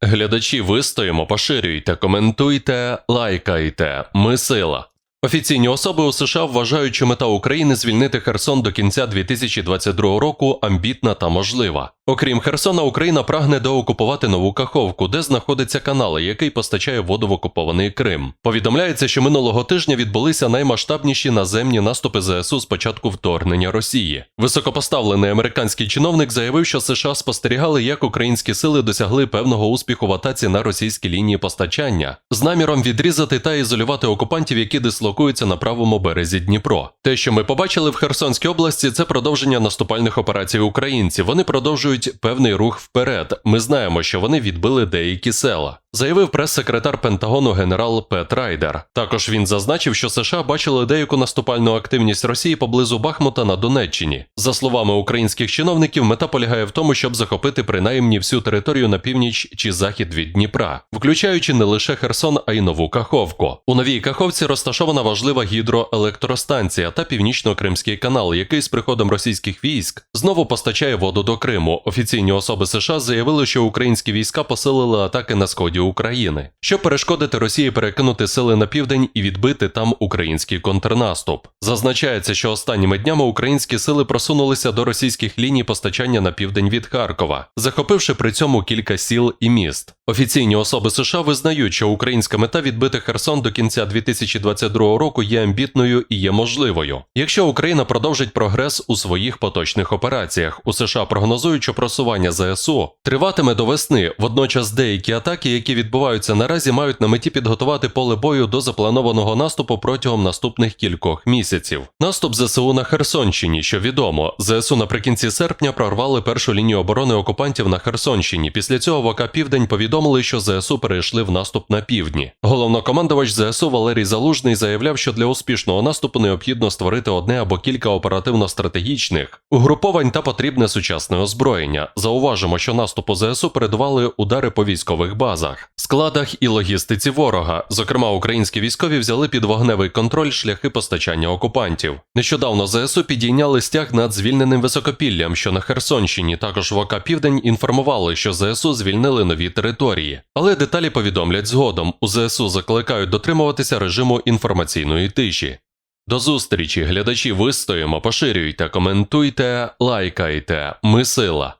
Глядачі вистоїмо, поширюйте, коментуйте, лайкайте. Ми сила. Офіційні особи у США вважають, що мета України звільнити Херсон до кінця 2022 року амбітна та можлива. Окрім Херсона, Україна прагне доокупувати нову Каховку, де знаходиться канал, який постачає воду в окупований Крим. Повідомляється, що минулого тижня відбулися наймасштабніші наземні наступи ЗСУ з початку вторгнення Росії. Високопоставлений американський чиновник заявив, що США спостерігали, як українські сили досягли певного успіху в атаці на російські лінії постачання з наміром відрізати та ізолювати окупантів, які дислокуються на правому березі Дніпро. Те, що ми побачили в Херсонській області, це продовження наступальних операцій українців. Вони продовжують певний рух вперед. Ми знаємо, що вони відбили деякі села. Заявив прес-секретар Пентагону генерал Пет Райдер. Також він зазначив, що США бачили деяку наступальну активність Росії поблизу Бахмута на Донеччині. За словами українських чиновників, мета полягає в тому, щоб захопити принаймні всю територію на північ чи захід від Дніпра, включаючи не лише Херсон, а й нову Каховку. У новій Каховці розташована важлива гідроелектростанція та північно-кримський канал, який з приходом російських військ знову постачає воду до Криму. Офіційні особи США заявили, що українські війська посилили атаки на сході України, щоб перешкодити Росії перекинути сили на південь і відбити там український контрнаступ. Зазначається, що останніми днями українські сили просунулися до російських ліній постачання на південь від Харкова, захопивши при цьому кілька сіл і міст. Офіційні особи США визнають, що українська мета відбити Херсон до кінця 2022 року є амбітною і є можливою. Якщо Україна продовжить прогрес у своїх поточних операціях, у США прогнозують, що просування ЗСУ триватиме до весни. Водночас деякі атаки, які відбуваються наразі, мають на меті підготувати поле бою до запланованого наступу протягом наступних кількох місяців. Наступ ЗСУ на Херсонщині, що відомо, ЗСУ наприкінці серпня прорвали першу лінію оборони окупантів на Херсонщині. Після цього в ОК Південь повідомили, що ЗСУ перейшли в наступ на півдні. Головнокомандувач ЗСУ Валерій Залужний заявляв, що для успішного наступу необхідно створити одне або кілька оперативно-стратегічних угруповань та потрібне сучасне озброєння. Зауважимо, що наступу ЗСУ передували удари по військових базах, складах і логістиці ворога. Зокрема, українські військові взяли під вогневий контроль шляхи постачання окупантів. Нещодавно ЗСУ підійняли стяг над звільненим високопіллям, що на Херсонщині. Також в ОК Південь інформували, що ЗСУ звільнили нові території. Але деталі повідомлять згодом. У ЗСУ закликають дотримуватися режиму інформаційної тиші. До зустрічі, глядачі, вистоїмо, поширюйте, коментуйте, лайкайте. Ми сила.